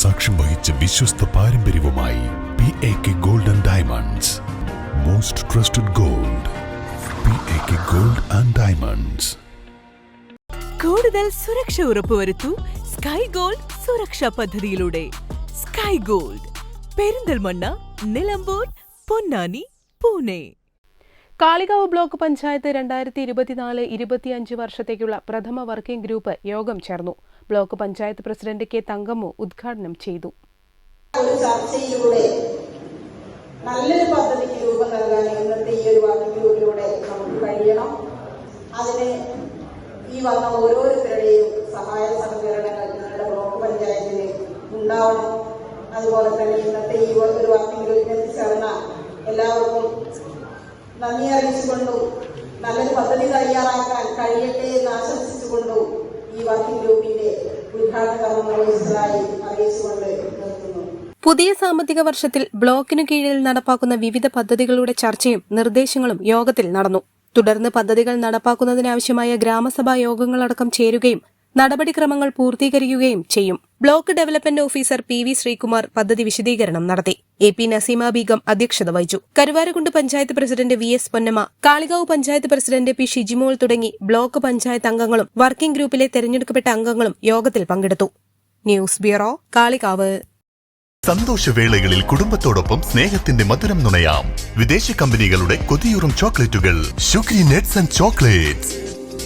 സാക്ഷ്യം വഹിച്ച വിശ്വസ്ത പാരമ്പര്യവുമായി P A K gold and diamonds most trusted gold P A K gold and diamonds കൂടുതൽ സുരക്ഷ ഉറപ്പുവരുത്തു സ്കൈ ഗോൾഡ് സുരക്ഷാ പദ്ധതിയിലൂടെ. Sky gold Perinthalmanna Nilambur Ponnani Pune. Kalikavu block panchayat രണ്ടായിരത്തി ഇരുപത്തിനാല് ഇരുപത്തിയഞ്ച് വർഷത്തേക്കുള്ള പ്രഥമ വർക്കിംഗ് ഗ്രൂപ്പ് യോഗം ചേർന്നു. Block panchayat president K Thankammu ഉദ്ഘാടനം ചെയ്തു. ചർച്ചയിലൂടെ നല്ലൊരു പദ്ധതിക്ക് രൂപം നൽകാൻ ഇന്നത്തെ ഈ ഒരു വർക്കിംഗ് നമുക്ക് കഴിയണം. അതിന് ഈ വന്ന ഓരോരുത്തരുടെയും സഹായ സഹകരണങ്ങൾ ഞങ്ങളുടെ ബ്ലോക്ക് പഞ്ചായത്തിന് ഉണ്ടാവണം. അതുപോലെ തന്നെ ഇന്നത്തെ ഈ ഒരു വർക്കിംഗ് ഗ്രൂപ്പിൽ എത്തിച്ചേർന്ന എല്ലാവർക്കും നന്ദി അറിയിച്ചുകൊണ്ടും നല്ലൊരു പദ്ധതി തയ്യാറാക്കാൻ കഴിയട്ടെ എന്ന് ആശംസിച്ചുകൊണ്ടും ഈ വർക്കിംഗ് ഗ്രൂപ്പിന്റെ ഉദ്ഘാടന കർമ്മം നിർവഹിച്ചതായി അറിയിച്ചുകൊണ്ട് നിർത്തുന്നു പുതിയ സാമ്പത്തിക വർഷത്തിൽ ബ്ലോക്കിനു കീഴിൽ നടപ്പാക്കുന്ന വിവിധ പദ്ധതികളുടെ ചർച്ചയും നിർദ്ദേശങ്ങളും യോഗത്തിൽ നടന്നു. തുടർന്ന് പദ്ധതികൾ നടപ്പാക്കുന്നതിനാവശ്യമായ ഗ്രാമസഭാ യോഗങ്ങളടക്കം ചേരുകയും നടപടിക്രമങ്ങൾ പൂർത്തീകരിക്കുകയും ചെയ്യും. Block development officer P V Sreekumar പദ്ധതി വിശദീകരണം നടത്തി. എ പി നസീമ ബീഗം അധ്യക്ഷത വഹിച്ചു. Karuvarakundu panchayat president V S Ponnamma Kalikavu panchayat president P Shijimol തുടങ്ങി ബ്ലോക്ക് പഞ്ചായത്ത് അംഗങ്ങളും വർക്കിംഗ് ഗ്രൂപ്പിലെ തെരഞ്ഞെടുക്കപ്പെട്ട അംഗങ്ങളും യോഗത്തിൽ പങ്കെടുത്തു. News bureau Kalikavu. സന്തോഷവേളകളിൽ കുടുംബത്തോടൊപ്പം സ്നേഹത്തിന്റെ മധുരം നുണയാം. വിദേശ കമ്പനികളുടെ കൊതിയൂറും ചോക്ലേറ്റുകൾ. Sugary nuts and chocolates.